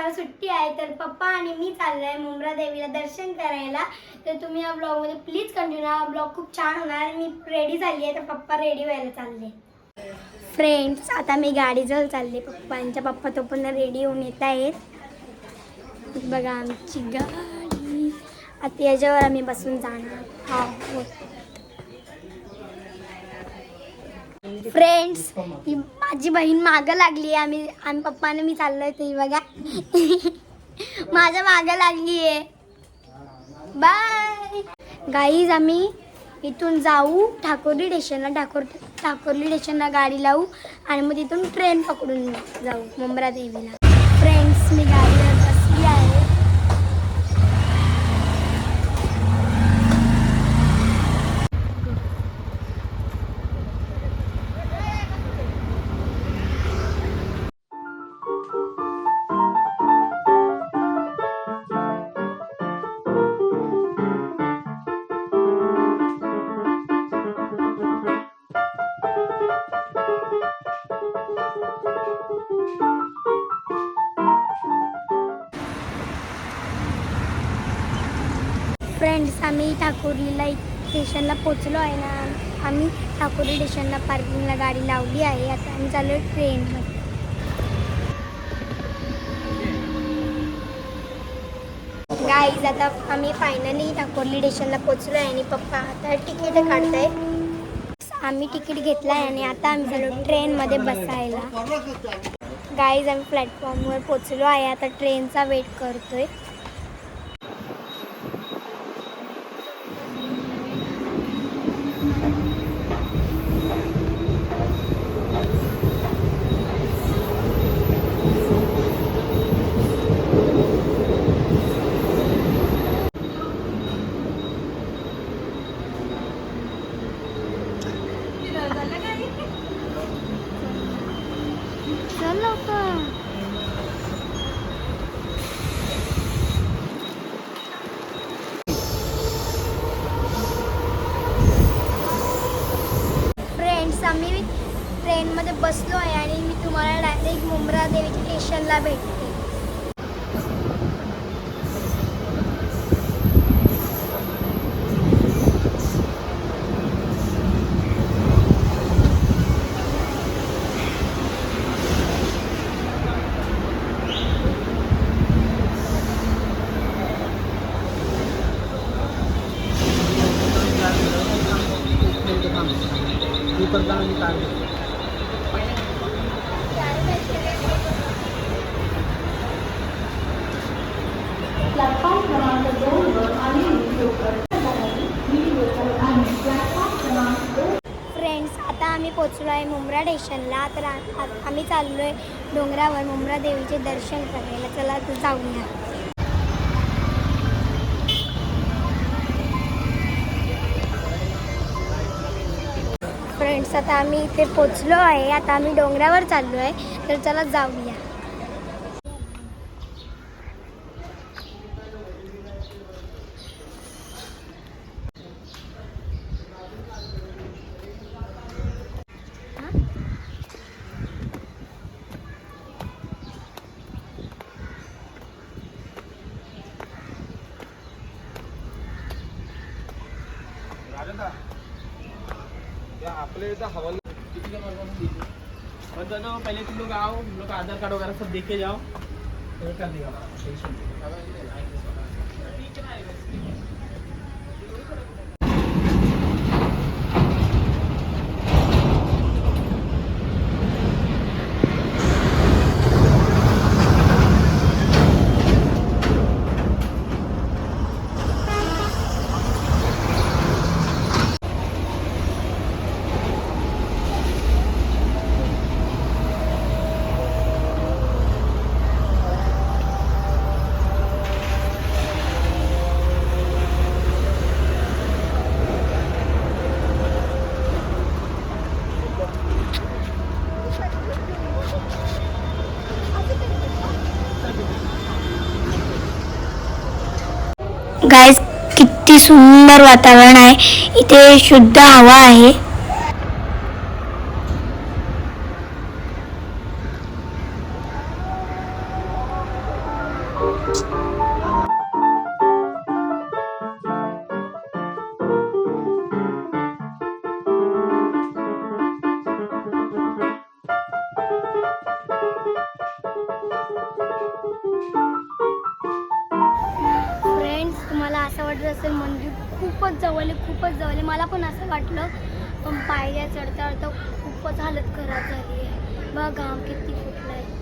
पप्पाला सुट्टी आहे तर पप्पा आणि मी चाललोय मुंब्रा देवीला दर्शन करायला. तर तुम्ही या ब्लॉगमध्ये प्लीज कंटिन्यू हा ब्लॉग खूप छान होणार आणि मी रेडी झाली आहे तर पप्पा रेडी व्हायला चालले. फ्रेंड्स आता मी गाडीजवळ चालले. पप्पांच्या पप्पा तो पण रेडी होऊन येत आहेत. बघा आमची गाडी. आता याच्यावर आम्ही बसून जाणार हा हो फ्रेंड्स माझी बहीण मागं लागली आहे. आम्ही आम्ही पप्पाने मी चाललोय ते बघा. माझ्या मागं लागली आहे. बाय गाईज आम्ही इथून जाऊ. ठाकोर्ली स्टेशनला ठाकोर ठाकोर्ली स्टेशनला गाडी लावू. आणि मग तिथून ट्रेन पकडून जाऊ. मुंब्रा देवीला. फ्रेंड्स मी गाडी आम्ही ठाकुर्लीला स्टेशनला पोचलो आहे ना. आम्ही ठाकुर्ली स्टेशनला पार्किंगला गाडी लावली आहे. आता आम्ही चाललो आहे ट्रेनमध्ये गाईज आता आम्ही फायनली ठाकुर्ली स्टेशनला पोचलो आहे आणि पप्पा आता तिकीट काढताय. आम्ही तिकीट घेतलं आहे आणि आता आम्ही चाललो ट्रेनमध्ये बसायला. गाईज आम्ही प्लॅटफॉर्मवर पोचलो आहे. आता ट्रेनचा वेट करतोय. फ्रेंड्स आम्ही ट्रेनमध्ये बसलो आहे आणि मी तुम्हाला डायरेक्ट मुंब्रा देवी स्टेशनला भेटते फ्रेंड्स आता आम्ही पोचलो आहे मुंब्रा स्टेशनला तर आम्ही चाललो आहे डोंगरावर मुंब्रा देवीचे दर्शन करायला. चला जाऊया. फ्रेंड्स आता आम्ही इथे पोचलो आहे. आता आम्ही डोंगरावर चाललो आहे तर चला जाऊया. आपले इधर हवाला कितने का पहले तुम लोग आओ तुम लोग आधार कार्ड वगैरह सब देखे जाओ. कर दिया टेंशन किती सुंदर वातावरण आहे. इथे शुद्ध हवा आहे. असेल मंदिर खूपच जवळ आहे खूपच जवळ आहे मला पण असं वाटलं पण पायऱ्या चढता चढता खूपच हालत खराब झाली आहे. बघा घाम किती फुटला आहे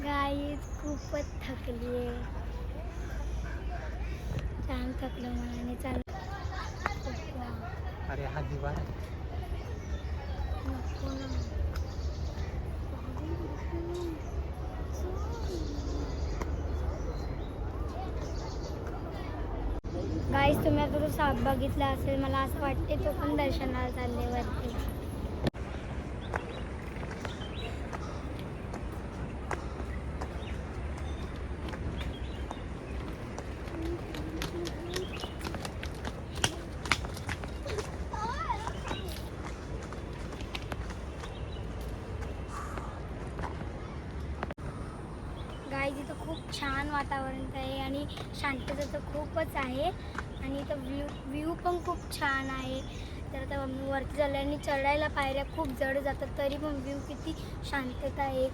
गाईज खूपच थकली आहे. छान थकलं मनाने चाल. अरे हा दिवा. गाईज तुम्ही आता तो साप बघितला असेल मला असं वाटते तो पण दर्शनाला चालले वरती. छान वातावरण आहे आणि शांतता तर खूपच आहे. आणि इथं व्ह्यू व्ह्यू पण खूप छान आहे. तर आता वरती झाल्याने चढायला पायऱ्या खूप जड जातात तरी पण व्ह्यू किती शांतता आहे.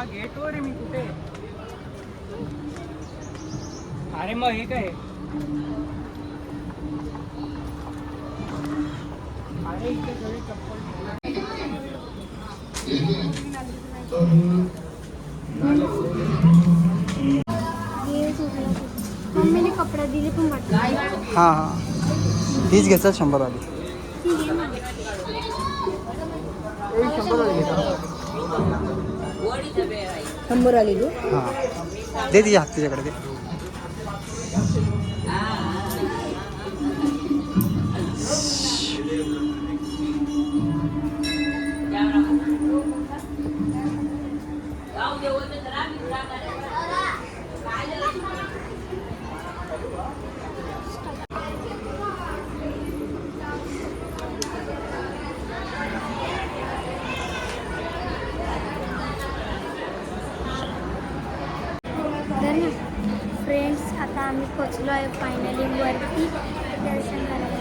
हा गेटवर मी कुठे? अरे मग हे काय? अरे इथे सगळी चप्पल मम्मीने कपडा दिले पण वाटलं हां हां. घ्यायचं शंभरवाली. शंभर आली तू हां दे तिच्या हात तिच्याकडे दे आम्ही पोचलो आहे फायनली वरती. दर्शन करायला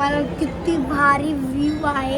मला किती भारी व्ह्यू आहे.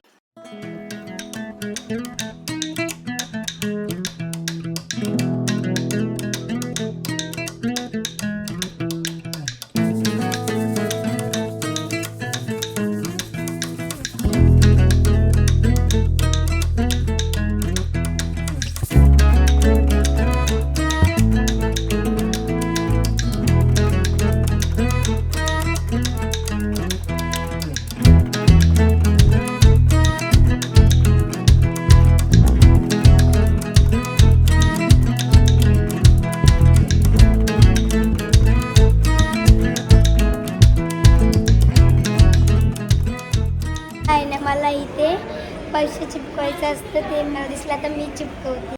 पैसे चिपकवायचं असतं ते मला दिसलं तर मी चिपकवते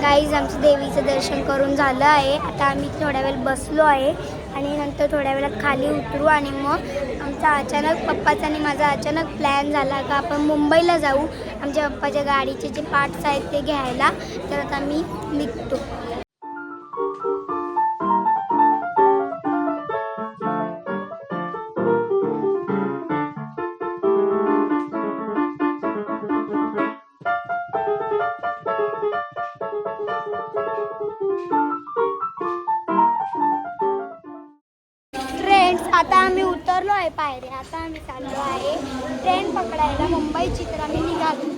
गाईज आमचं देवीचं दर्शन करून झालं आहे. आता आम्ही थोड्या वेळ बसलो आहे आणि नंतर थोड्या वेळात खाली उतरू आणि मग आमचा अचानक पप्पाचा आणि माझा अचानक प्लॅन झाला का आपण मुंबईला जाऊ. आमच्या पप्पाच्या गाडीचे जे पार्ट्स आहेत ते घ्यायला. तर आता मी निघतो. आहे पायऱ्या आता आम्ही चाललो आहे. ट्रेन पकडायला. मुंबई चित्राने निघालो.